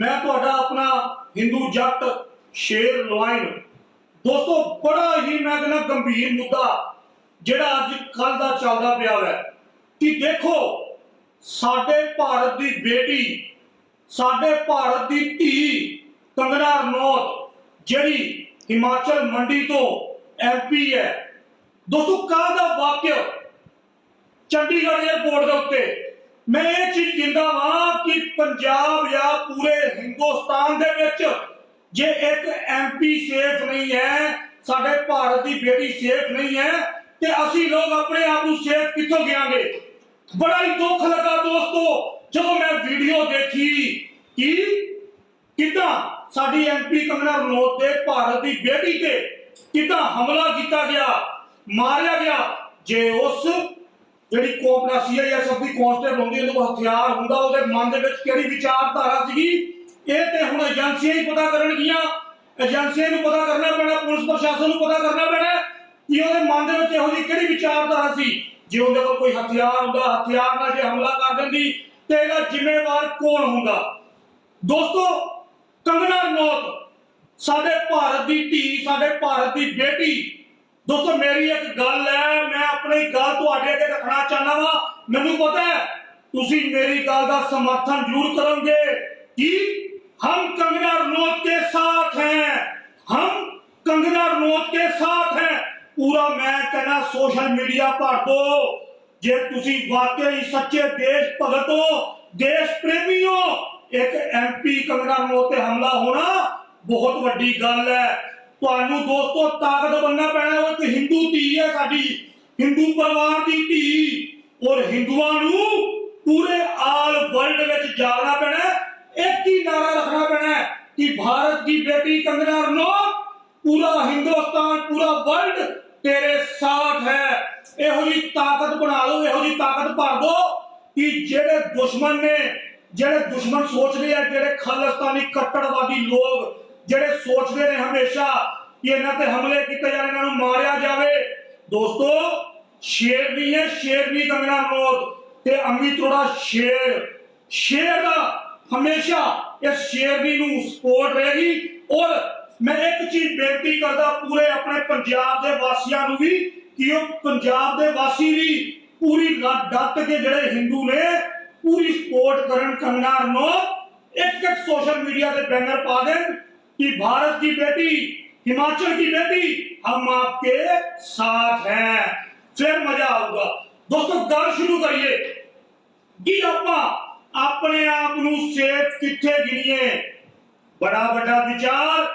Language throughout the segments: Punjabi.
ਮੈਂ ਤੁਹਾਡਾ ਆਪਣਾ ਹਿੰਦੂ ਜੱਟ ਸ਼ੇਰ ਲੋਇਨ। ਦੋਸਤੋ, ਬੜਾ ਹੀ ਮੈਂ ਕਹਿੰਦਾ ਗੰਭੀਰ ਮੁੱਦਾ ਜਿਹੜਾ ਅੱਜ ਕੱਲ ਦਾ ਚੱਲਦਾ ਪਿਆ ਹੈ ਕਿ ਦੇਖੋ, ਸਾਡੇ ਭਾਰਤ ਦੀ ਬੇਟੀ, ਸਾਡੇ ਭਾਰਤ ਦੀ ਧੀ ਕੰਗਨਾ ਰਣੌਤ, ਜਿਹੜੀ ਹਿਮਾਚਲ ਮੰਡੀ ਤੋਂ ਐਮਪੀ ਹੈ। ਦੋਸਤੋ ਕੱਲ ਦਾ ਵਾਕਿਆ ਚੰਡੀਗੜ੍ਹ ਏਅਰਪੋਰਟ ਦੇ ਉੱਤੇ ਮੈਂ ਇਹ ਚੀਜ਼ ਕਹਿੰਦਾ ਵਾਂ ਕਿ ਪੰਜਾਬ ਜਾਂ ਪੂਰੇ ਹਿੰਦੁਸਤਾਨ ਦੇ ਵਿੱਚ ਜੇ ਇੱਕ ਐਮਪੀ ਸੇਫ ਨਹੀਂ ਹੈ, ਸਾਡੇ ਭਾਰਤ ਦੀ ਬੇਟੀ ਸੇਫ ਨਹੀਂ ਹੈ, ਤੇ ਅਸੀਂ ਲੋਕ ਆਪਣੇ ਆਪ ਨੂੰ ਸੇਫ ਕਿੱਥੋਂ ਗਿਆਂਗੇ ਬੜਾ ਹੀ ਦੁੱਖ ਲੱਗਾ ਦੋਸਤੋ, ਜਦੋਂ ਮੈਂ ਵੀਡੀਓ ਦੇਖੀ ਕਿ ਕਿੱਦਾਂ ਸਾਡੀ ਐਮਪੀ ਕੰਗਨਾ ਰਣੌਤ ਤੇ ਭਾਰਤ ਦੀ ਬੇਟੀ ਤੇ ਕਿੱਦਾਂ ਹਮਲਾ ਕੀਤਾ ਗਿਆ, ਮਾਰਿਆ ਗਿਆ, ਜੇ ਉਸ ਜਿਹੜੀ ਕੋਪਨਾ ਸੀਆਈਐਸਐਫ ਦੀ ਕਾਂਸਟੇਬਲ ਹੁੰਦੀ ਉਹਦੇ ਕੋਲ ਹਥਿਆਰ ਹੁੰਦਾ, ਉਹਦੇ ਮਨ ਦੇ ਵਿੱਚ ਕਿਹੜੀ ਵਿਚਾਰਧਾਰਾ ਸੀਗੀ? ਇਹ ਤੇ ਹੁਣ ਏਜੰਸੀਆਂ ਹੀ ਪਤਾ ਕਰਨਗੀਆਂ। ਏਜੰਸੀਆਂ ਨੂੰ ਪਤਾ ਕਰਨਾ ਪੈਣਾ, ਪੁਲਿਸ ਪ੍ਰਸ਼ਾਸਨ ਨੂੰ ਪਤਾ ਕਰਨਾ ਪੈਣਾ। ਕਿ ਉਹਦੇ ਮਨ ਦੇ ਵਿੱਚ ਇਹੋ ਜਿਹੀ ਕਿਹੜੀ ਵਿਚਾਰਧਾਰਾ ਸੀ? ਜੇ ਉਹਦੇ ਕੋਲ ਕੋਈ ਹਥਿਆਰ ਹੁੰਦਾ, ਹਥਿਆਰ ਨਾਲ ਜੇ ਹਮਲਾ ਕਰ ਦਿੰਦੀ, ਤੇ ਇਹਦਾ ਜ਼ਿੰਮੇਵਾਰ ਕੌਣ ਹੁੰਦਾ? ਦੋਸਤੋ ਕੰਗਨਾ ਰਣੌਤ, ਸਾਡੇ ਭਾਰਤ ਦੀ ਧੀ, ਸਾਡੇ ਭਾਰਤ ਦੀ ਬੇਟੀ ਦੋਸਤੋ ਮੇਰੀ ਇੱਕ ਗੱਲ ਹੈ ਮੈਂ ਆਪਣੀ ਗੱਲ ਤੁਹਾਡੇ ਅੱਗੇ ਰੱਖਣਾ ਚਾਹੁੰਦਾ ਵਾਂ ਮੈਨੂੰ ਪਤਾ ਹੈ ਤੁਸੀਂ ਮੇਰੀ ਗੱਲ ਦਾ ਸਮਰਥਨ ਜ਼ਰੂਰ ਕਰੋਗੇ ਕਿ हम कंगना रनौत के साथ हैं हम कंगना रनौत के साथ हैं ਪੂਰਾ ਮੈਂ ਕਹਿੰਦਾ ਸੋਸ਼ਲ ਮੀਡੀਆ ਭਰ ਦੋ ਜੇ ਤੁਸੀਂ ਵਾਕਈ ਸੱਚੇ ਦੇਸ਼ ਭਗਤ ਹੋ ਦੇਸ਼ ਪ੍ਰੇਮੀ ਹੋ ਇੱਕ ਐਮਪੀ ਕੰਗਨਾ ਰਣੌਤ ਤੇ ਹਮਲਾ ਹੋਣਾ ਬਹੁਤ ਵੱਡੀ ਗੱਲ ਹੈ ਤੁਹਾਨੂੰ ਦੋਸਤੋ ਤਾਕਤ ਬਣਨਾ ਪੈਣਾ, ਉਹ ਇੱਕ ਹਿੰਦੂ ਧੀ ਹੈ ਸਾਡੀ, ਹਿੰਦੂ ਪਰਿਵਾਰ ਦੀ ਧੀ। ਔਰ ਹਿੰਦੂਆਂ ਨੂੰ ਪੂਰੇ ਆਲ ਵਰਲਡ ਵਿੱਚ ਜਾਗਣਾ ਪੈਣਾ, ਇੱਕ ਹੀ ਨਾਰਾ ਰੱਖਣਾ ਪੈਣਾ ਕਿ ਭਾਰਤ ਦੀ ਬੇਟੀ ਕੰਗਨਾ ਰਣੌਤ, ਪੂਰਾ ਹਿੰਦੁਸਤਾਨ, ਪੂਰਾ ਵਰਲਡ ਤੇਰੇ ਸਾਥ ਹੈ। ਇਹੋ ਜੀ ਤਾਕਤ ਬਣਾ ਲਓ, ਇਹੋ ਜੀ ਤਾਕਤ ਭਰ ਦੋ ਕਿ ਜਿਹੜੇ ਦੁਸ਼ਮਣ ਨੇ, ਜਿਹੜੇ ਦੁਸ਼ਮਣ ਸੋਚਦੇ ਆ, ਜਿਹੜੇ ਖਾਲਿਸਤਾਨੀ ਕੱਟੜਵਾਦੀ ਲੋਕ ਜਿਹੜੇ ਸੋਚਦੇ ਨੇ ਹਮੇਸ਼ਾ ਕਿ ਇਹਨਾਂ ਤੇ ਹਮਲੇ ਕੀਤੇ ਜਾਣ, ਇਹਨਾਂ ਨੂੰ ਮਾਰਿਆ ਜਾਵੇ। ਦੋਸਤੋ, ਸ਼ੇਰ ਵੀ ਹੈ, ਸ਼ੇਰ ਵੀ ਕੰਗਨਾ ਰੋਤ ਤੇ ਅਮਿਤ ਰੋੜਾ ਸ਼ੇਰ। ਸ਼ੇਰ ਦਾ ਹਮੇਸ਼ਾ ਇਸ ਸ਼ੇਰ ਵੀ ਨੂੰ ਸਪੋਰਟ ਰਹੇਗੀ। ਔਰ ਮੈਂ ਇੱਕ ਚੀਜ਼ ਬੇਨਤੀ ਕਰਦਾ ਪੂਰੇ ਆਪਣੇ ਪੰਜਾਬ ਦੇ ਵਾਸੀਆਂ ਨੂੰ ਵੀ ਕਿ ਉਹ ਪੰਜਾਬ ਦੇ ਵਾਸੀ ਵੀ ਪੂਰੀ ਡੱਟ ਕੇ ਜਿਹੜੇ ਹਿੰਦੂ ਨੇ, ਪੂਰੀ ਸਪੋਰਟ ਕਰਨ ਕੰਗਨਾ ਰਣੋ ਇੱਕ ਇੱਕ ਸੋਸ਼ਲ ਮੀਡੀਆ ਤੇ ਬੈਨਰ ਪਾ ਦੇਣ। कि भारत की बेटी हिमाचल की बेटी हम आपके साथ हैं फिर मजा आऊगा दोस्तों गल शुरू करिए ਕਿ ਆਪਾਂ ਆਪਣੇ ਆਪ ਨੂੰ ਸੇਫ ਕਿੱਥੇ ਗਿਣੀਏ ਬੜਾ ਵੱਡਾ ਵਿਚਾਰ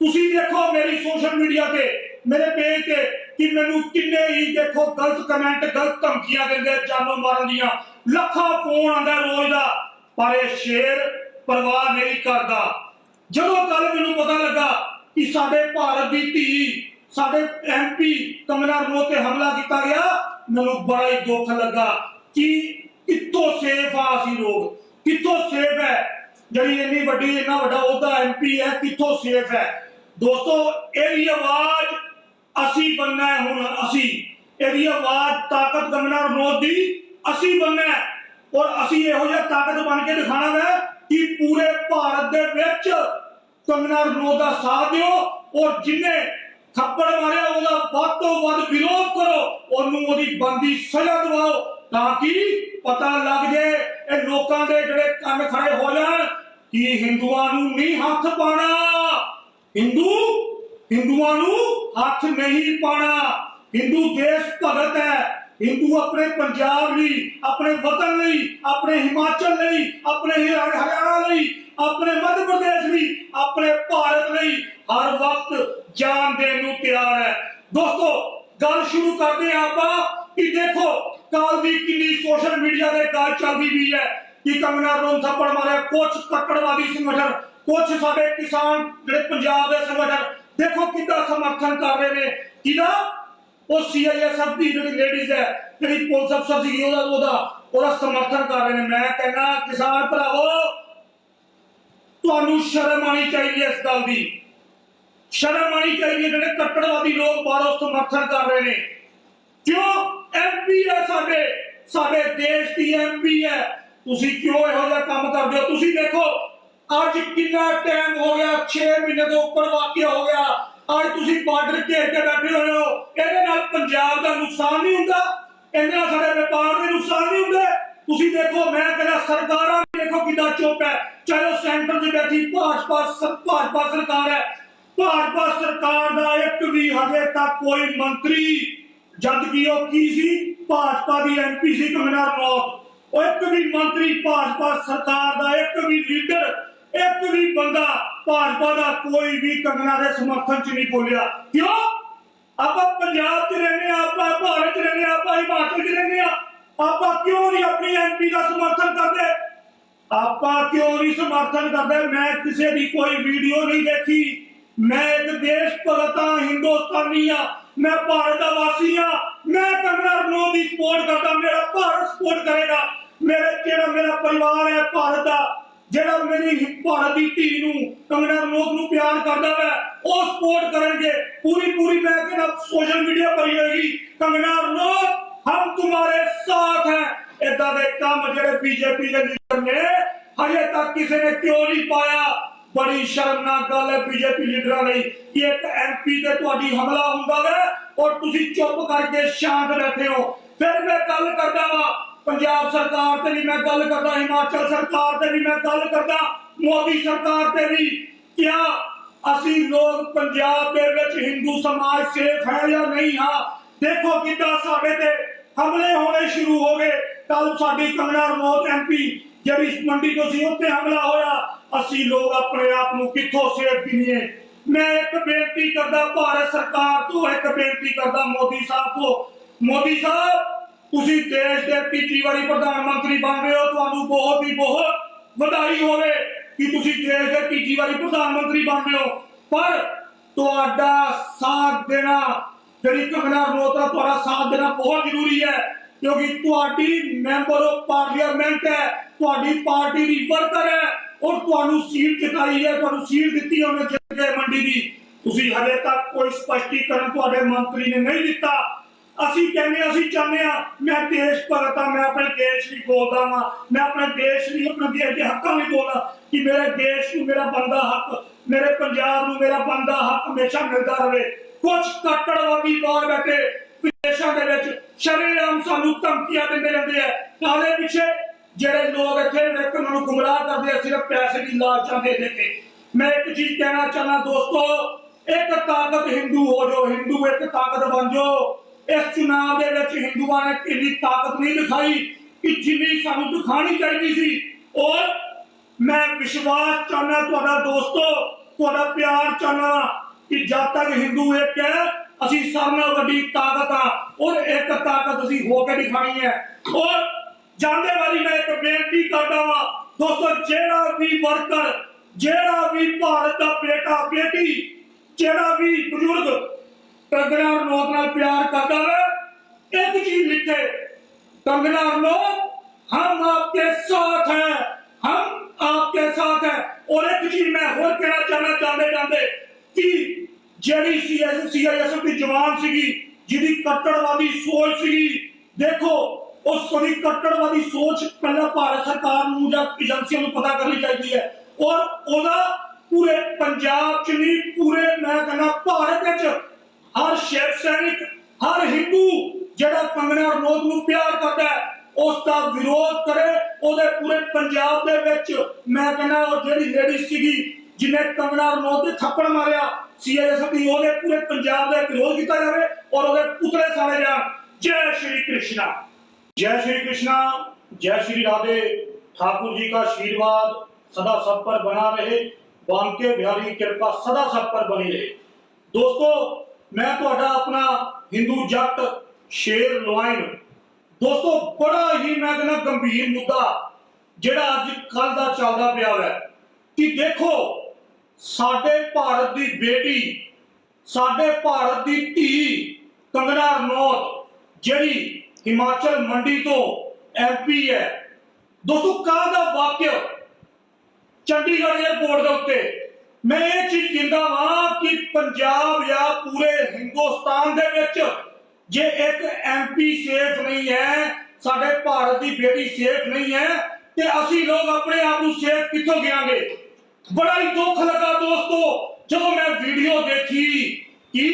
ਤੁਸੀਂ ਦੇਖੋ ਮੇਰੀ ਸੋਸ਼ਲ ਮੀਡੀਆ ਤੇ ਮੇਰੇ ਪੇਜ ਤੇ ਕਿ ਮੈਨੂੰ ਕਿੰਨੇ ਹੀ ਦੇਖੋ ਗਲਤ ਕਮੈਂਟ ਗਲਤ ਧਮਕੀਆਂ ਦਿੰਦੇ ਆ ਜਾਨੋਂ ਮਾਰਨ ਦੀਆਂ ਲੱਖਾਂ ਫੋਨ ਆਉਂਦਾ ਰੋਜ਼ ਦਾ ਪਰ ਇਹ ਸ਼ੇਰ ਪਰਵਾਹ ਨਹੀਂ ਕਰਦਾ ਜਦੋਂ ਕੱਲ ਮੈਨੂੰ ਪਤਾ ਲੱਗਾ ਕਿ ਸਾਡੇ ਭਾਰਤ ਦੀ ਧੀ, ਸਾਡੇ ਐਮਪੀ ਕੰਗਨਾ ਰਣੌਤ ਤੇ ਹਮਲਾ ਕੀਤਾ ਗਿਆ, ਮੈਨੂੰ ਬੜਾ ਹੀ ਦੁੱਖ ਲੱਗਾ ਕਿ ਕਿੱਥੋਂ ਸੇਫ ਆ ਅਸੀਂ ਲੋਕ, ਕਿੱਥੋਂ ਸੇਫ ਹੈ? ਜਿਹੜੀ ਇੰਨੀ ਵੱਡੀ, ਇੰਨਾ ਵੱਡਾ ਉਹਦਾ ਐਮਪੀ ਹੈ, ਕਿੱਥੋਂ ਸੇਫ ਹੈ? ਦੋਸਤੋ, ਇਹਦੀ ਆਵਾਜ਼ ਅਸੀਂ ਬੰਨਾ ਹੁਣ, ਅਸੀਂ। ਇਹਦੀ ਆਵਾਜ਼ ਤਾਕਤ ਕੰਗਨਾ ਰਣੌਤ ਦੀ ਅਸੀਂ ਬੰਨਾ ਔਰ ਅਸੀਂ ਇਹੋ ਜਿਹਾ ਤਾਕਤ ਬਣ ਕੇ ਦਿਖਾਣਾ ਹੈ ਕਿ ਪੂਰੇ ਭਾਰਤ ਦੇ ਵਿੱਚ ਕੰਗਨਾ ਰਣੌਤ ਦਾ ਸਾਥ ਦਿਓ ਔਰ ਜਿਨੇ ਥੱਪੜ ਮਾਰਿਆ ਉਹਦਾ ਵੱਧ ਤੋਂ ਵੱਧ ਵਿਰੋਧ ਕਰੋ, ਉਹਨੂੰ ਉਹਦੀ ਬੰਦੀ ਸਜ਼ਾ ਦਿਵਾਓ ਤਾਂ ਕਿ ਪਤਾ ਲੱਗ ਜੇ ਇਹ ਲੋਕਾਂ ਦੇ ਜਿਹੜੇ ਕੰਨ ਖੜੇ ਹੋ ਜਾਣ ਕਿ ਹਿੰਦੂਆਂ ਨੂੰ ਨਹੀਂ ਹੱਥ ਪਾਣਾ ਹਿੰਦੂ, ਹਿੰਦੂਆਂ ਨੂੰ ਹੱਥ ਨਹੀਂ ਪਾਣਾ ਹਿੰਦੂ ਦੇਸ਼ ਭਗਤ ਹੈ। ਹਿੰਦੂ ਆਪਣੇ ਪੰਜਾਬ ਲਈ, ਆਪਣੇ ਵਤਨ ਲਈ, ਆਪਣੇ ਹਿਮਾਚਲ ਲਈ, ਆਪਣੇ ਹਰਿਆਣਾ ਲਈ, ਆਪਣੇ ਮੱਧ ਪ੍ਰਦੇਸ਼ ਲਈ, ਆਪਣੇ ਭਾਰਤ ਲਈ ਹਰ ਵਕਤ ਜਾਨ ਦੇਣ ਨੂੰ ਤਿਆਰ ਹੈ। ਦੋਸਤੋ, ਗੱਲ ਸ਼ੁਰੂ ਕਰਦੇ ਹਾਂ ਆਪਾਂ ਕਿ ਦੇਖੋ ਕੱਲ ਦੀ ਕਿੰਨੀ ਸੋਸ਼ਲ ਮੀਡੀਆ ਤੇ ਗੱਲ ਚੱਲਦੀ ਵੀ ਹੈ ਕਿ ਕੰਗਨਾ ਰਣੌਤ ਥੱਪੜ ਮਾਰਿਆ ਕੁਝ ਕੱਟੜਵਾਦੀ ਸੰਗਠਨ ਕੁਝ ਸਾਡੇ ਕਿਸਾਨ, ਜਿਹੜੇ ਪੰਜਾਬ ਦੇ ਸੰਗਠਨ, ਦੇਖੋ ਕਿੱਦਾਂ ਸਮਰਥਨ ਕਰ ਰਹੇ ਨੇ। ਕਿਹਦਾ? ਉਹ ਸੀਆਈਐਸਐਫ ਦੀ ਜਿਹੜੀ ਲੇਡੀਜ਼ ਹੈ, ਜਿਹੜੀ ਪੁਲਿਸ ਅਫਸਰ ਸੀ ਉਹਦਾ ਉਹਦਾ ਉਹਦਾ ਸਮਰਥਨ ਕਰ ਰਹੇ ਨੇ। ਮੈਂ ਕਹਿੰਦਾ, ਕਿਸਾਨ ਭਰਾਵੋ, ਤੁਹਾਨੂੰ ਸ਼ਰਮ ਆਣੀ ਚਾਹੀਦੀ ਹੈ ਇਸ ਗੱਲ ਦੀ। ਸ਼ਰਮ ਆਣੀ ਚਾਹੀਦੀ ਹੈ ਜਿਹੜੇ ਕੱਟੜਵਾਦੀ ਲੋਕ ਬਾਹਰੋਂ ਸਮਰਥਨ ਕਰ ਰਹੇ ਨੇ। ਕਿਉਂ? ਐਮਪੀ ਹੈ ਸਾਡੇ। ਸਾਡੇ ਦੇਸ਼ ਦੀ ਐਮਪੀ ਹੈ। ਤੁਸੀਂ ਕਿਉਂ ਇਹੋ ਜਿਹਾ ਕੰਮ ਕਰਦੇ ਹੋ? ਤੁਸੀਂ ਦੇਖੋ, ਅੱਜ ਕਿੰਨਾ ਟਾਈਮ ਹੋ ਗਿਆ 6 ਮਹੀਨੇ ਤੋਂ ਉੱਪਰ ਵਾਕਿਆ ਹੋ ਗਿਆ। ਅੱਜ ਤੁਸੀਂ ਬਾਰਡਰ ਘੇਰ ਕੇ ਬੈਠੇ ਹੋਏ ਹੋ। ਇਹਦੇ ਨਾਲ ਪੰਜਾਬ ਦਾ ਨੁਕਸਾਨ ਨਹੀਂ ਹੁੰਦਾ। ਇਹਦੇ ਨਾਲ ਸਾਡੇ ਵਪਾਰ ਦੇ ਨੁਕਸਾਨ ਨਹੀਂ ਹੁੰਦੇ। ਤੁਸੀਂ ਦੇਖੋ, ਮੈਂ ਕਹਿੰਦਾ ਸਰਕਾਰਾਂ ਵੀ ਦੇਖੋ ਕਿੰਨਾ ਚੁੱਪ ਹੈ। ਚਾਹੇ ਸੈਂਟਰ 'ਚ ਬੈਠੀ ਭਾਜਪਾ ਸਰ- ਭਾਜਪਾ ਸਰਕਾਰ ਹੈ। ਭਾਜਪਾ ਸਰਕਾਰ ਦਾ ਇੱਕ ਵੀ ਹਜੇ ਤੱਕ ਕੋਈ ਮੰਤਰੀ, ਜਦ ਕਿ ਉਹ ਕੀ ਸੀ? ਭਾਜਪਾ ਦੀ ਐਮਪੀ ਸੀ ਕੰਗਨਾ ਰਣੌਤ ਉਹ ਇੱਕ ਵੀ ਮੰਤਰੀ ਭਾਜਪਾ ਸਰਕਾਰ ਦਾ ਇੱਕ ਵੀ ਲੀਡਰ, ਇੱਕ ਵੀ ਬੰਦਾ ਭਾਜਪਾ ਦਾ ਕੋਈ ਵੀ ਕੰਗਨਾ ਦੇ ਸਮਰਥਨ 'ਚ ਨਹੀਂ ਬੋਲਿਆ। ਕਿਉਂ? ਆਪਾਂ ਪੰਜਾਬ 'ਚ ਰਹਿੰਦੇ ਹਾਂ, ਆਪਾਂ ਭਾਰਤ 'ਚ ਰਹਿੰਦੇ ਹਾਂ, ਆਪਾਂ ਹਿਮਾਚਲ 'ਚ ਰਹਿੰਦੇ ਹਾਂ। ਆਪਾਂ ਕਿਉਂ ਨਹੀਂ ਆਪਣੀ ਐਮਪੀ ਦਾ ਸਮਰਥਨ ਕਰਦੇ? ਆਪਾਂ ਕਿਉਂ ਨਹੀਂ ਸਮਰਥਨ ਕਰਦੇ? ਮੈਂ ਕਿਸੇ ਦੀ ਕੋਈ ਵੀਡੀਓ ਨਹੀਂ ਦੇਖੀ। ਮੈਂ ਇੱਕ ਦੇਸ਼ ਭਗਤ ਹਾਂ, ਹਿੰਦੁਸਤਾਨੀ ਹਾਂ। ਮੈਂ ਭਾਰਤ ਦਾ ਵਾਸੀ ਹਾਂ। ਮੈਂ ਕੰਗਨਾ ਰਣੌਤ ਦੀ ਸਪੋਰਟ ਕਰਦਾ। ਮੇਰਾ ਭਾਰਤ ਸਪੋਰਟ ਕਰੇਗਾ। ਮੇਰੇ ਜਿਹੜਾ ਮੇਰਾ ਪਰਿਵਾਰ ਹੈ ਭਾਰਤ ਦਾ ਜਿਹੜਾ ਮੇਰੀ ਭਾਰਤ ਦੀ ਧੀ ਨੂੰ ਕੰਗਨਾ ਰਣੌਤ ਨੂੰ ਪਿਆਰ ਕਰਦਾ ਹੈ ਉਹ ਸਪੋਰਟ ਕਰਨਗੇ। ਪੂਰੀ ਪੂਰੀ ਮੈਂ ਕਹਿੰਦਾ ਸੋਸ਼ਲ ਮੀਡੀਆ ਭਰੀ ਹੋਏਗੀ ਕੰਗਨਾ ਰਣੌਤ, ਹਮ ਤੁਹਾਡੇ ਸਾਥ ਹੈ। ਇਦਾਂ ਦੇ ਕੰਮ ਜਿਹੜੇ ਬੀਜੇਪੀ ਦੇ ਲੀਡਰ ਨੇ, ਹਜੇ ਤੱਕ ਕਿਸੇ ਨੇ ਕਿਉਂ ਨਹੀਂ ਪਾਇਆ? ਬੜੀ ਸ਼ਰਮਨਾਕ ਗੱਲ ਹੈ ਬੀਜੇਪੀ ਲੀਡਰਾਂ ਲਈ ਕਿ ਇੱਕ ਐਮਪੀ ਤੇ ਤੁਹਾਡੀ ਹਮਲਾ ਹੁੰਦਾ ਹੈ ਔਰ ਤੁਸੀਂ ਚੁੱਪ ਕਰਕੇ ਸ਼ਾਂਤ ਬੈਠੇ ਹੋ। ਫਿਰ ਮੈਂ ਗੱਲ ਕਰਦਾ ਵਾਂ ਪੰਜਾਬ ਸਰਕਾਰ ਤੇ ਵੀ ਮੈਂ ਗੱਲ ਕਰਦਾ, ਹਿਮਾਚਲ ਸਰਕਾਰ ਤੇ ਵੀ ਮੈਂ ਗੱਲ ਕਰਦਾ, ਮੋਦੀ ਸਰਕਾਰ ਤੇ ਵੀ। ਕਿਆ ਅਸੀਂ ਲੋਕ ਪੰਜਾਬ ਦੇ ਵਿੱਚ ਹਿੰਦੂ ਸਮਾਜ ਸੇਫ ਹੈ ਜਾਂ ਨਹੀਂ? ਹਾਂ, ਦੇਖੋ ਕਿੱਦਾਂ ਸਾਡੇ ਤੇ ਹਮਲੇ ਹੋਣੇ ਸ਼ੁਰੂ ਹੋ ਗਏ। ਕੱਲ ਸਾਡੀ ਕੰਗਨਾ ਰਣੌਤ ਐਮਪੀ ਜਿਹੜੀ ਮੰਡੀ ਤੋਂ ਸੀ, ਉੱਤੇ ਹਮਲਾ ਹੋਇਆ। ਅਸੀਂ ਲੋਕ ਆਪਣੇ ਆਪ ਨੂੰ ਕਿੱਥੋਂ ਸੇਫ ਗਿਣੀਏ? ਮੈਂ ਇੱਕ ਬੇਨਤੀ ਕਰਦਾ, ਭਾਰਤ ਸਰਕਾਰ ਤੋਂ ਇੱਕ ਬੇਨਤੀ ਕਰਦਾ, ਮੋਦੀ ਸਾਹਿਬ ਤੋਂ। ਮੋਦੀ ਸਾਹਿਬ ਤੁਸੀਂ ਦੇਸ਼ ਦੇ ਤੀਜੀ ਵਾਰੀ ਪ੍ਰਧਾਨ ਮੰਤਰੀ ਬਣ ਰਹੇ ਹੋ, ਤੁਹਾਨੂੰ ਬਹੁਤ ਹੀ ਬਹੁਤ ਵਧਾਈ ਹੋਵੇ ਕਿ ਤੁਸੀਂ ਦੇਸ਼ ਦੇ ਤੀਜੀ ਵਾਰੀ ਪ੍ਰਧਾਨ ਮੰਤਰੀ ਬਣ ਰਹੇ ਹੋ। ਪਰ ਤੁਹਾਡਾ ਸਾਥ ਦੇਣਾ, ਜਿਹੜੀ ਕੰਗਨਾ ਰਣੌਤ ਤੁਹਾਡਾ ਸਾਥ ਦੇਣਾ ਬਹੁਤ ਜ਼ਰੂਰੀ ਹੈ, ਕਿਉਂਕਿ ਤੁਹਾਡੀ ਮੈਂਬਰ ਆਫ ਪਾਰਲੀਮੈਂਟ ਹੈ, ਤੁਹਾਡੀ ਪਾਰਟੀ ਦੀ ਵਰਕਰ ਹੈ ਔਰ ਤੁਹਾਨੂੰ ਸੀਟ ਜਿਤਾਈ ਹੈ, ਤੁਹਾਨੂੰ ਸੀਟ ਦਿੱਤੀ ਉਹਨੇ ਜਿੱਤ ਕੇ ਮੰਡੀ ਦੀ। ਤੁਸੀਂ ਹਜੇ ਤੱਕ ਕੋਈ ਸਪਸ਼ਟੀਕਰਨ ਤੁਹਾਡੇ ਮੰਤਰੀ ਨੇ ਨਹੀਂ ਦਿੱਤਾ। ਅਸੀਂ ਕਹਿੰਦੇ ਅਸੀਂ ਚਾਹੁੰਦੇ ਆ ਮੈਂ ਦੇਸ਼ ਭਗਤ ਹਾਂ, ਮੈਂ ਆਪਣੇ ਦੇਸ਼ ਲਈ ਬੋਲਦਾ ਵਾਂ, ਮੈਂ ਆਪਣੇ ਦੇਸ਼ ਲਈ, ਆਪਣੇ ਦੇਸ਼ ਦੇ ਹੱਕਾਂ ਲਈ ਬੋਲਦਾ ਕਿ ਮੇਰੇ ਦੇਸ਼ ਨੂੰ ਮੇਰਾ ਬੰਦਾ ਹੱਕ, ਮੇਰੇ ਪੰਜਾਬ ਨੂੰ ਮੇਰਾ ਬੰਦਾ ਹੱਕ ਹਮੇਸ਼ਾ ਮਿਲਦਾ ਰਹੇ। ਕੁਝ ਕੱਟੜਵਾਦੀ ਲੋਕ ਬੈਠੇ ਵਿਦੇਸ਼ਾਂ ਦੇ ਵਿੱਚ ਸ਼ਰੇਆਮ ਸਾਨੂੰ ਧਮਕੀਆਂ ਦਿੰਦੇ ਰਹਿੰਦੇ ਆ। ਕਾਲੇ ਪਿੱਛੇ? ਜਿਹੜੇ ਲੋਕ ਇੱਥੇ ਇੱਕ ਉਹਨਾਂ ਨੂੰ ਗੁੰਮਰਾਹ ਕਰਦੇ ਆ, ਸਿਰਫ ਪੈਸੇ ਦੀ ਲਾਲਚਾਂ ਦੇ ਦੇ ਕੇ। ਮੈਂ ਇੱਕ ਚੀਜ਼ ਕਹਿਣਾ ਚਾਹਨਾ ਦੋਸਤੋ, ਇੱਕ ਤਾਕਤ ਹਿੰਦੂ ਹੋ ਜਾਓ ਹਿੰਦੂ ਇੱਕ ਤਾਕਤ ਬਣ ਜਾਓ। ਇਸ ਚੁਣਾਵ ਦੇ ਵਿੱਚ ਹਿੰਦੂਆਂ ਨੇ ਇੰਨੀ ਤਾਕਤ ਨਹੀਂ ਦਿਖਾਈ ਕਿ ਜਿੰਨੀ ਸਾਨੂੰ ਦਿਖਾਣੀ ਚਾਹੀਦੀ ਸੀ। ਔਰ ਮੈਂ ਵਿਸ਼ਵਾਸ ਚਾਹਨਾ ਤੁਹਾਡਾ ਦੋਸਤੋ, ਤੁਹਾਡਾ ਪਿਆਰ ਚਾਹਨਾ ਕਿ ਜਦ ਤੱਕ ਹਿੰਦੂ ਇੱਕ ਹੈ, ਅਸੀਂ ਸਭ ਨਾਲ ਵੱਡੀ ਤਾਕਤ ਆ। ਔਰ ਇੱਕ ਤਾਕਤ ਅਸੀਂ ਹੋ ਕੇ ਦਿਖਾਣੀ ਹੈ। ਔਰ ਜਾਂਦੇ ਵਾਰੀ ਮੈਂ ਇੱਕ ਬੇਨਤੀ ਕਰਦਾ ਵਾਂ, ਦੋਸਤੋ, ਜਿਹੜਾ ਵੀ ਵਰਕਰ, ਜਿਹੜਾ ਵੀ ਭਾਰਤ ਦਾ ਬੇਟਾ, ਬੇਟੀ, ਜਿਹੜਾ ਵੀ ਬਜ਼ੁਰਗ ਕੰਗਨਾ ਰਣੌਤ ਨਾਲ ਪਿਆਰ ਕਰਦਾ ਹੈ ਇੱਕ ਚੀਜ਼ ਲਿਖੇ कंगना रनौत हम आपके साथ हैं हम आपके साथ हैं और एक चीज मैं और कहना चाहना चाहते चाहते कि ਜਿਹੜੀ ਸੀਐਸ ਸੀਆਈਐਸਐਫ ਦੀ ਜਵਾਨ ਸੀਗੀ ਜਿਹਦੀ ਕੱਟੜਵਾਦੀ ਸੋਚ ਸੀਗੀ ਦੇਖੋ ਉਸ ਦੀ ਕੱਟੜਵਾਦੀ ਸੋਚ ਪਹਿਲਾਂ ਭਾਰਤ ਸਰਕਾਰ ਨੂੰ ਜਾਂ ਏਜੰਸੀਆਂ ਨੂੰ ਪਤਾ ਕਰਨੀ ਚਾਹੀਦੀ ਹੈ ਔਰ ਉਹਦਾ ਪੂਰੇ ਪੰਜਾਬ ਚ ਨਹੀਂ ਪੂਰੇ ਮੈਂ ਕਹਿੰਦਾ ਭਾਰਤ ਵਿੱਚ ਹਰ ਸ਼ਿਵ ਸੈਨਿਕ ਹਰ ਹਿੰਦੂ ਜਿਹੜਾ ਕੰਗਨਾ ਰਣੌਤ ਨੂੰ ਪਿਆਰ ਕਰਦਾ ਹੈ ਉਸ ਦਾ ਵਿਰੋਧ ਕਰੇ ਉਹਦੇ ਪੂਰੇ ਪੰਜਾਬ ਦੇ ਵਿੱਚ ਮੈਂ ਕਹਿੰਦਾ ਉਹ ਜਿਹੜੀ ਲੇਡੀ ਸੀਗੀ ਜਿਹਨੇ ਕੰਗਨਾ ਰਣੌਤ ਦੇ ਥੱਪੜ ਮਾਰਿਆ ਸੀਐਸਐਫ ਦੀ ਉਹਦੇ ਪੂਰੇ ਪੰਜਾਬ ਦਾ ਵਿਰੋਧ ਕੀਤਾ ਜਾਵੇ ਔਰ ਉਹਦੇ ਪੁਤਲੇ ਸਾੜੇ ਜਾਣ ਜੈ ਸ਼੍ਰੀ ਕ੍ਰਿਸ਼ਨਾ जय श्री कृष्णा जय श्री राधे ठाकुर जी का आशीर्वाद सदा सब पर बना रहे बांके बिहारी की कृपा सदा सब पर बनी रहे दोस्तों ਮੈਂ ਤੁਹਾਡਾ ਆਪਣਾ ਹਿੰਦੂ ਜੱਟ ਸ਼ੇਰ ਲੋਇਨ ਦੋਸਤੋ, ਬੜਾ ਹੀ ਮੈਂ ਕਹਿੰਦਾ ਗੰਭੀਰ ਮੁੱਦਾ ਜਿਹੜਾ ਅੱਜ ਕੱਲ ਦਾ ਚੱਲਦਾ ਪਿਆ ਹੈ ਕਿ ਦੇਖੋ, ਸਾਡੇ ਭਾਰਤ ਦੀ ਬੇਟੀ, ਸਾਡੇ ਭਾਰਤ ਦੀ ਧੀ ਕੰਗਨਾ ਰਣੌਤ, ਜਿਹੜੀ ਹਿਮਾਚਲ ਮੰਡੀ ਤੋਂ ਐਮਪੀ ਹੈ। ਦੋਸਤੋ ਕੱਲ ਦਾ ਵਾਕਿਆ ਚੰਡੀਗੜ੍ਹ ਏਅਰਪੋਰਟ ਦੇ ਉੱਤੇ ਮੈਂ ਇਹ ਚੀਜ਼ ਕਹਿੰਦਾ ਵਾਂ ਕਿ ਪੰਜਾਬ ਜਾਂ ਪੂਰੇ ਹਿੰਦੁਸਤਾਨ ਦੇ ਵਿੱਚ ਜੇ ਇੱਕ ਐਮਪੀ ਸੇਫ ਨਹੀਂ ਹੈ, ਸਾਡੇ ਭਾਰਤ ਦੀ ਬੇਟੀ ਸੇਫ ਨਹੀਂ ਹੈ, ਤੇ ਅਸੀਂ ਲੋਕ ਆਪਣੇ ਆਪ ਨੂੰ ਸੇਫ ਕਿੱਥੋਂ ਗਿਆਂਗੇ ਬੜਾ ਹੀ ਦੁੱਖ ਲੱਗਾ ਦੋਸਤੋ, ਜਦੋਂ ਮੈਂ ਵੀਡੀਓ ਦੇਖੀ ਕਿ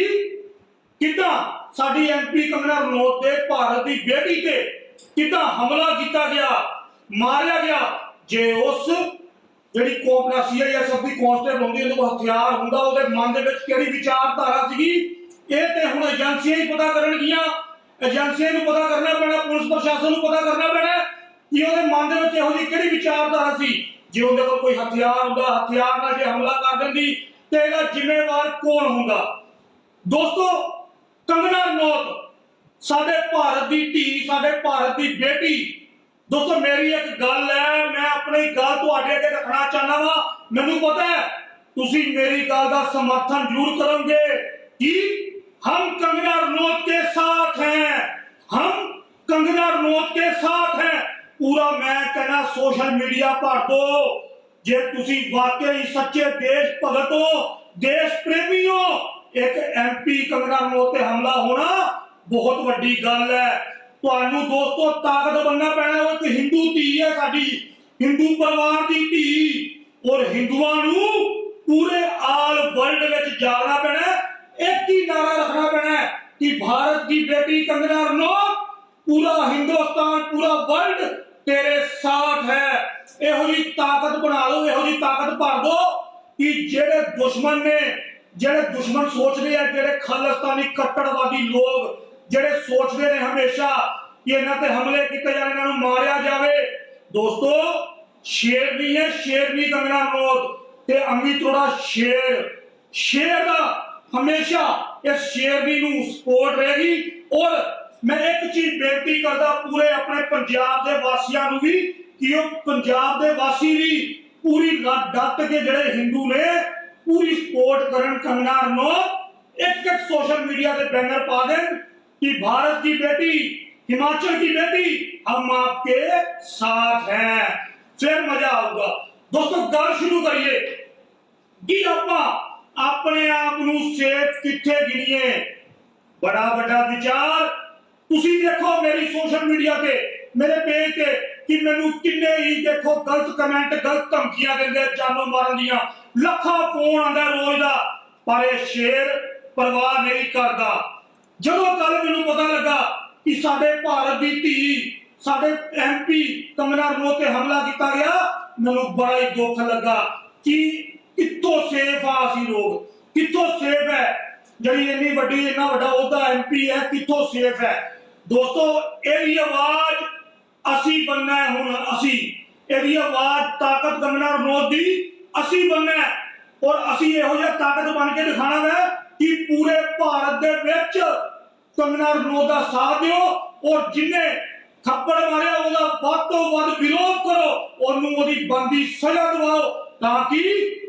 ਕਿੱਦਾਂ ਸਾਡੀ ਐਮਪੀ ਕੰਗਨਾ ਰਣੌਤ ਦੇ ਭਾਰਤ ਦੀ ਬੇਟੀ ਤੇ ਕਿੱਦਾਂ ਹਮਲਾ ਕੀਤਾ ਗਿਆ, ਮਾਰਿਆ ਗਿਆ, ਜੇ ਉਸ ਜਿਹੜੀ ਕੋਪਨਾ ਸੀਆਈਐਸਐਫ ਦੀ ਕਾਂਸਟੇਬਲ ਹੁੰਦੀ ਉਹਦੇ ਕੋਲ ਹਥਿਆਰ ਹੁੰਦਾ, ਉਹਦੇ ਮਨ ਦੇ ਵਿੱਚ ਕਿਹੜੀ ਵਿਚਾਰਧਾਰਾ ਸੀਗੀ? ਇਹ ਤੇ ਹੁਣ ਏਜੰਸੀਆਂ ਹੀ ਪਤਾ ਕਰਨਗੀਆਂ। ਏਜੰਸੀਆਂ ਨੂੰ ਪਤਾ ਕਰਨਾ ਪੈਣਾ, ਪੁਲਿਸ ਪ੍ਰਸ਼ਾਸਨ ਨੂੰ ਪਤਾ ਕਰਨਾ ਪੈਣਾ ਕਿ ਉਹਦੇ ਮਨ ਦੇ ਵਿੱਚ ਇਹੋ ਜਿਹੀ ਕਿਹੜੀ ਵਿਚਾਰਧਾਰਾ ਸੀ, ਜੇ ਉਹਦੇ ਕੋਲ ਕੋਈ ਹਥਿਆਰ ਹੁੰਦਾ, ਹਥਿਆਰ ਨਾਲ ਜੇ ਹਮਲਾ ਕਰ ਦਿੰਦੀ, ਤੇ ਇਹਦਾ ਜ਼ਿੰਮੇਵਾਰ ਕੌਣ ਹੁੰਦਾ? ਦੋਸਤੋ ਕੰਗਨਾ ਰਣੌਤ, ਸਾਡੇ ਭਾਰਤ ਦੀ ਧੀ, ਸਾਡੇ ਭਾਰਤ ਦੀ ਬੇਟੀ ਦੋਸਤੋ ਮੇਰੀ ਇੱਕ ਗੱਲ ਹੈ ਮੈਂ ਆਪਣੀ ਗੱਲ ਤੁਹਾਡੇ ਅੱਗੇ ਰੱਖਣਾ ਚਾਹੁੰਦਾ ਵਾਂ ਮੈਨੂੰ ਪਤਾ ਹੈ ਤੁਸੀਂ ਮੇਰੀ ਗੱਲ ਦਾ ਸਮਰਥਨ ਜ਼ਰੂਰ ਕਰੋਗੇ कि हम कंगना रनौत के साथ हैं हम कंगना रनौत के साथ हैं पूरा मैं कहना सोशल मीडिया पर दो ਜੇ ਤੁਸੀਂ ਵਾਕਈ ਸੱਚੇ ਦੇਸ਼ ਭਗਤ ਹੋ ਦੇਸ਼ ਪ੍ਰੇਮੀ ਹੋ ਇੱਕ ਐਮਪੀ ਕੰਗਨਾ ਰਣੌਤ ਤੇ ਹਮਲਾ ਹੋਣਾ ਬਹੁਤ ਵੱਡੀ ਗੱਲ ਹੈ ਤੁਹਾਨੂੰ ਦੋਸਤੋ ਤਾਕਤ ਬਣਨਾ ਪੈਣਾ, ਉਹ ਇੱਕ ਹਿੰਦੂ ਧੀ ਹੈ ਸਾਡੀ, ਹਿੰਦੂ ਪਰਿਵਾਰ ਦੀ ਧੀ। ਔਰ ਹਿੰਦੂਆਂ ਨੂੰ ਪੂਰੇ ਆਲ ਵਰਲਡ ਵਿੱਚ ਜਾਗਣਾ ਪੈਣਾ ਇੱਕ ਹੀ ਨਾਰਾ ਰੱਖਣਾ ਪੈਣਾ ਕਿ ਭਾਰਤ ਦੀ ਬੇਟੀ ਕੰਗਨਾ ਰਣੌਤ ਪੂਰਾ ਹਿੰਦੁਸਤਾਨ, ਪੂਰਾ ਵਰਲਡ ਤੇਰੇ ਸਾਥ ਹੈ। ਇਹੋ ਜੀ ਤਾਕਤ ਬਣਾ ਲਓ, ਇਹੋ ਜੀ ਤਾਕਤ ਭਰ ਦੋ ਕਿ ਜਿਹੜੇ ਦੁਸ਼ਮਣ ਨੇ, ਜਿਹੜੇ ਦੁਸ਼ਮਣ ਸੋਚਦੇ ਆ, ਜਿਹੜੇ ਖਾਲਿਸਤਾਨੀ ਕੱਟੜਵਾਦੀ ਲੋਕ ਜਿਹੜੇ ਸੋਚਦੇ ਨੇ ਹਮੇਸ਼ਾ ਕਿ ਇਹਨਾਂ ਤੇ ਹਮਲੇ ਕੀਤੇ ਜਾਣ, ਇਹਨਾਂ ਨੂੰ ਮਾਰਿਆ ਜਾਵੇ। ਦੋਸਤੋ, ਸ਼ੇਰ ਵੀ ਹੈ, ਸ਼ੇਰ ਵੀ ਕੰਗਣਾ ਮੌਤ ਤੇ ਅਮਿਤ ਰੋੜਾ ਸ਼ੇਰ। ਸ਼ੇਰ ਦਾ ਹਮੇਸ਼ਾ ਇਸ ਸ਼ੇਰ ਵੀ ਨੂੰ ਸਪੋਰਟ ਰਹੇਗੀ। ਔਰ ਮੈਂ ਇੱਕ ਚੀਜ਼ ਬੇਨਤੀ ਕਰਦਾ ਪੂਰੇ ਆਪਣੇ ਪੰਜਾਬ ਦੇ ਵਾਸੀਆਂ ਨੂੰ ਵੀ ਕਿ ਉਹ ਪੰਜਾਬ ਦੇ ਵਾਸੀ ਵੀ ਪੂਰੀ ਡੱਟ ਕੇ ਜਿਹੜੇ ਹਿੰਦੂ ਨੇ, ਪੂਰੀ ਸਪੋਰਟ ਕਰਨ ਕੰਗਨਾ ਨੂੰ। ਇੱਕ ਇੱਕ ਸੋਸ਼ਲ ਮੀਡੀਆ ਤੇ ਬੈਨਰ ਪਾ ਦੇਣ। कि भारत की बेटी हिमाचल की बेटी हम आपके साथ हैं फिर मजा आऊगा दोस्तों गल शुरू करिए ਕਿ ਆਪਾਂ ਆਪਣੇ ਆਪ ਨੂੰ ਸੇਫ ਕਿੱਥੇ ਗਿਣੀਏ ਬੜਾ ਵੱਡਾ ਵਿਚਾਰ ਤੁਸੀਂ ਦੇਖੋ ਮੇਰੀ ਸੋਸ਼ਲ ਮੀਡੀਆ ਤੇ ਮੇਰੇ ਪੇਜ ਤੇ ਕਿ ਮੈਨੂੰ ਕਿੰਨੇ ਹੀ ਦੇਖੋ ਗਲਤ ਕਮੈਂਟ ਗਲਤ ਧਮਕੀਆਂ ਦਿੰਦੇ ਜਾਨੋਂ ਮਾਰਨ ਦੀਆਂ ਲੱਖਾਂ ਫੋਨ ਆਂਦਾ ਰੋਜ਼ ਦਾ ਪਰ ਇਹ ਸ਼ੇਰ ਪਰਵਾਹ ਨਹੀਂ ਕਰਦਾ ਜਦੋਂ ਕੱਲ ਮੈਨੂੰ ਪਤਾ ਲੱਗਾ ਕਿ ਸਾਡੇ ਭਾਰਤ ਦੀ ਧੀ, ਸਾਡੇ ਐਮਪੀ ਕੰਗਨਾ ਰਣੌਤ ਤੇ ਹਮਲਾ ਕੀਤਾ ਗਿਆ, ਮੈਨੂੰ ਬੜਾ ਹੀ ਦੁੱਖ ਲੱਗਾ ਕਿ ਕਿੱਥੋਂ ਸੇਫ ਆ ਅਸੀਂ ਲੋਕ, ਕਿੱਥੋਂ ਸੇਫ ਹੈ? ਜਿਹੜੀ ਇੰਨੀ ਵੱਡੀ, ਇੰਨਾ ਵੱਡਾ ਉਹਦਾ ਐਮਪੀ ਹੈ, ਕਿੱਥੋਂ ਸੇਫ ਹੈ? ਦੋਸਤੋ, ਇਹਦੀ ਆਵਾਜ਼ ਅਸੀਂ ਬੰਨਾ ਹੁਣ ਅਸੀਂ, ਇਹਦੀ ਆਵਾਜ਼ ਤਾਕਤ ਕੰਗਨਾ ਰਣੌਤ ਦੀ ਅਸੀਂ ਬੰਨਾ ਔਰ ਅਸੀਂ ਇਹੋ ਜਿਹਾ ਤਾਕਤ ਬਣ ਕੇ ਦਿਖਾਣਾ ਹੈ ਕਿ ਪੂਰੇ ਭਾਰਤ ਦੇ ਵਿੱਚ ਕੰਗਨਾ ਰਣੌਤ ਦਾ ਸਾਥ ਦਿਓ ਔਰ ਜਿਨੇ ਥੱਪੜ ਮਾਰਿਆ ਉਹਦਾ ਵੱਧ ਤੋਂ ਵੱਧ ਵਿਰੋਧ ਕਰੋ, ਉਹਨੂੰ ਉਹਦੀ ਬੰਦੀ ਸਜ਼ਾ ਦਿਵਾਓ ਤਾਂ ਕਿ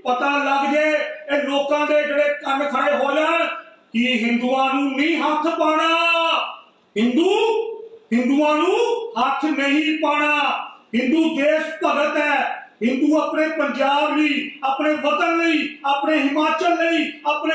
ਪਤਾ ਲੱਗ ਜੇ ਇਹ ਲੋਕਾਂ ਦੇ ਜਿਹੜੇ ਕੰਨ ਖੜੇ ਹੋ ਜਾਣ ਕਿ ਹਿੰਦੂਆਂ ਨੂੰ ਨਹੀਂ ਹੱਥ ਪਾਣਾ ਹਿੰਦੂ, ਹਿੰਦੂਆਂ ਨੂੰ ਹੱਥ ਨਹੀਂ ਪਾਣਾ ਹਿੰਦੂ ਦੇਸ਼ ਭਗਤ ਹੈ। ਹਿੰਦੂ ਆਪਣੇ ਪੰਜਾਬ ਲਈ, ਆਪਣੇ ਵਤਨ ਲਈ, ਆਪਣੇ ਹਿਮਾਚਲ ਲਈ, ਆਪਣੇ